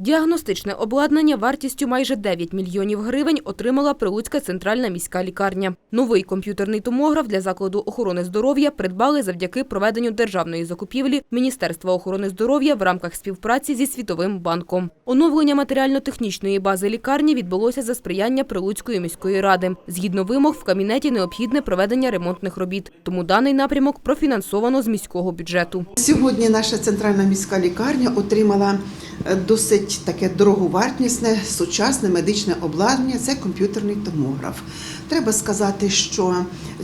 Діагностичне обладнання вартістю майже 9 мільйонів гривень отримала Прилуцька центральна міська лікарня. Новий комп'ютерний томограф для закладу охорони здоров'я придбали завдяки проведенню державної закупівлі Міністерства охорони здоров'я в рамках співпраці зі Світовим банком. Оновлення матеріально-технічної бази лікарні відбулося за сприяння Прилуцької міської ради. Згідно вимог, в кабінеті необхідне проведення ремонтних робіт, тому даний напрямок профінансовано з міського бюджету. Сьогодні наша центральна міська лікарня отримала е, досить таке дороговартісне сучасне медичне обладнання. Це комп'ютерний томограф. Треба сказати, що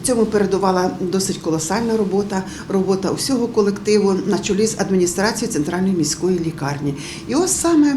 цьому передувала досить колосальна робота, робота усього колективу на чолі з адміністрацією центральної міської лікарні. І ось саме.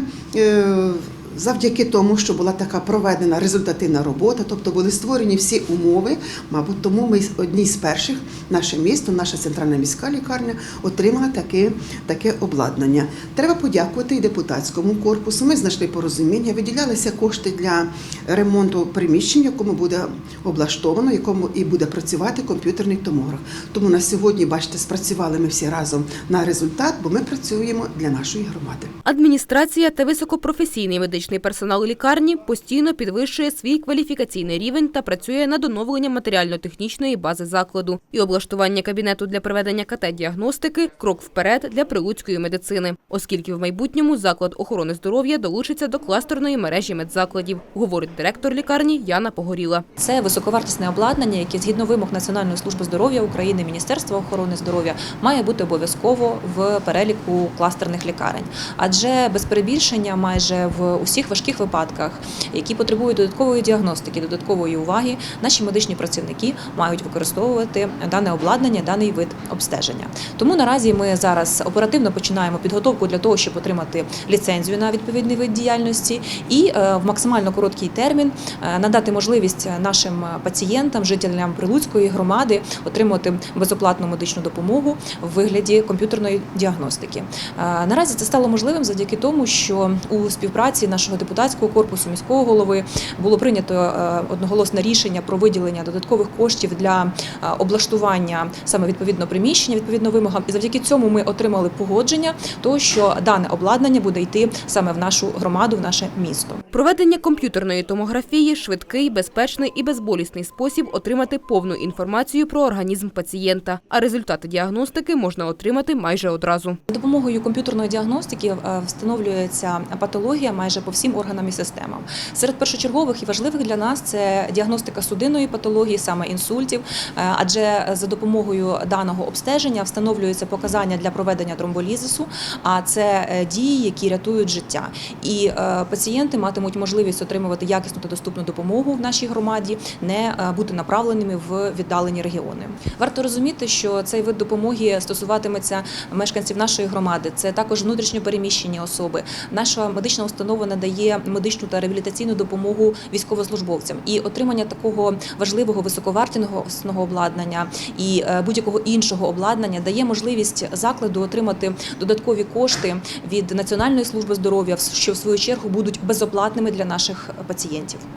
Завдяки тому, що була така проведена результативна робота, тобто були створені всі умови, мабуть, тому ми одні з перших, наше місто, наша центральна міська лікарня отримала таке, таке обладнання. Треба подякувати і депутатському корпусу. Ми знайшли порозуміння, виділялися кошти для ремонту приміщень, якому буде облаштовано, якому і буде працювати комп'ютерний томограф. Тому на сьогодні, бачите, спрацювали ми всі разом на результат, бо ми працюємо для нашої громади. Адміністрація та високопрофесійний медичний персонал лікарні постійно підвищує свій кваліфікаційний рівень та працює над оновленням матеріально-технічної бази закладу. І облаштування кабінету для проведення КТ-діагностики – крок вперед для прилуцької медицини, оскільки в майбутньому заклад охорони здоров'я долучиться до кластерної мережі медзакладів, говорить директор лікарні Яна Погоріла. Це високовартісне обладнання, яке згідно вимог Національної служби здоров'я України, Міністерства охорони здоров'я має бути обов'язково в переліку кластерних лікарень. Адже без перебільшення майже в усіх важких випадках, які потребують додаткової діагностики, додаткової уваги, наші медичні працівники мають використовувати дане обладнання, даний вид обстеження. Тому наразі ми зараз оперативно починаємо підготовку для того, щоб отримати ліцензію на відповідний вид діяльності, і е, в максимально короткий термін е, надати можливість нашим пацієнтам, жителям Прилуцької громади отримати безоплатну медичну допомогу в вигляді комп'ютерної діагностики. Е, Наразі це стало можливим завдяки тому, що у співпраці нашого депутатського корпусу міського голови було прийнято е, одноголосне рішення про виділення додаткових коштів для е, облаштування саме відповідно приміщення, відповідно вимогам. І завдяки цьому ми отримали погодження, того, що дане обладнання буде йти саме в нашу громаду, в наше місто. Проведення комп'ютерної томографії – швидкий, безпечний і безболісний спосіб отримати повну інформацію про організм пацієнта, а результати діагностики можна отримати майже одразу. За допомогою комп'ютерної діагностики е, встановлюється патологія майже по всім органам і системам. Серед першочергових і важливих для нас це діагностика судинної патології, саме інсультів, е, адже за допомогою даного обстеження встановлюються показання для проведення тромболізису, а це е, дії, які рятують життя. І е, пацієнти матимуть можливість отримувати якісну та доступну допомогу в нашій громаді, не бути направленими в віддалені регіони. Варто розуміти, що цей вид допомоги стосуватиметься мешканців нашої громади. Це також внутрішньо переміщені особи. Наша медична установа надає медичну та реабілітаційну допомогу військовослужбовцям. І отримання такого важливого високовартісного обладнання і е, будь-якого іншого обладнання дає можливість закладу отримати додаткові кошти від Національної служби здоров'я, що в свою чергу будуть безоплатними для наших пацієнтів.